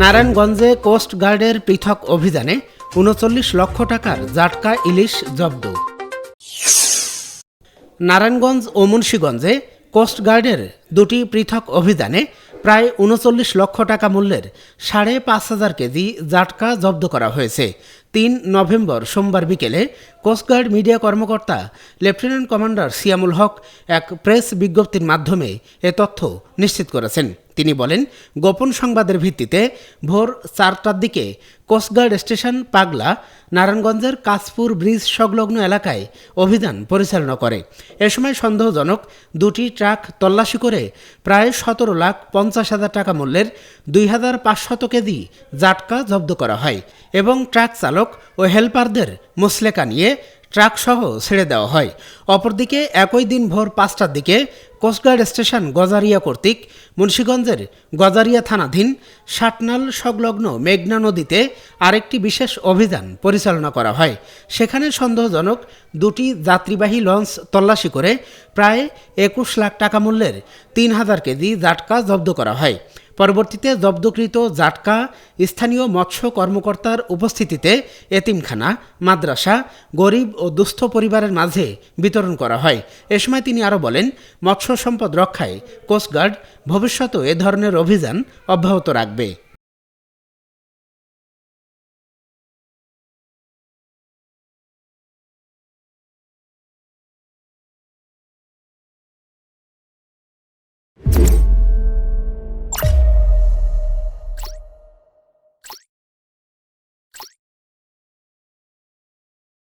নারায়ণগঞ্জে কোস্ট গার্ডের পৃথক অভিযানে উনচল্লিশ লক্ষ টাকার জাটকা ইলিশ জব্দ। নারায়ণগঞ্জ ও মুন্সীগঞ্জে কোস্টগার্ডের দুটি পৃথক অভিযানে প্রায় উনচল্লিশ লক্ষ টাকা মূল্যের সাড়ে পাঁচ হাজার কেজি জাটকা জব্দ করা হয়েছে। তিন নভেম্বর সোমবার বিকেলে কোস্টগার্ড মিডিয়া কর্মকর্তা লেফটেন্যান্ট কমান্ডার সিয়ামুল হক এক প্রেস বিজ্ঞপ্তির মাধ্যমে এ তথ্য নিশ্চিত করেছেন। তিনি বলেন, গোপন সংবাদের ভিত্তিতে ভোর চারটার দিকে কোস্টগার্ড স্টেশন পাগলা, নারায়ণগঞ্জের কাশপুর ব্রিজ সংলগ্ন এলাকায় অভিযান পরিচালনা করে। এ সময় সন্দেহজনক দুটি ট্রাক তল্লাশি করে প্রায় সতেরো লাখ পঞ্চাশ হাজার টাকা মূল্যের দুই হাজার পাঁচশত কেজি জাটকা জব্দ করা হয় এবং ট্রাক চালক ও হেলপারদের মুসলেকা নিয়ে ট্রাকসহ ছেড়ে দেওয়া হয়। অপরদিকে একই দিন ভোর পাঁচটার দিকে কোস্টগার্ড স্টেশন গজারিয়া কর্তৃক মুন্সীগঞ্জের গজারিয়া থানাধীন সাতনাল সংলগ্ন মেঘনা নদীতে আরেকটি বিশেষ অভিযান পরিচালনা করা হয়। সেখানে সন্দেহজনক দুটি যাত্রীবাহী লঞ্চ তল্লাশি করে প্রায় একুশ লাখ টাকা মূল্যের তিন হাজার কেজি জাটকা জব্দ করা হয়। পরবর্তীতে জব্দকৃত জাটকা স্থানীয় মৎস্য কর্মকর্তার উপস্থিতিতে এতিমখানা, মাদ্রাসা, গরিব ও দুস্থ পরিবারের মাঝে বিতরণ করা হয়। এ সময় তিনি আরও বলেন, মৎস্য সম্পদ রক্ষায় কোস্টগার্ড ভবিষ্যতেও এ ধরনের অভিযান অব্যাহত রাখবে।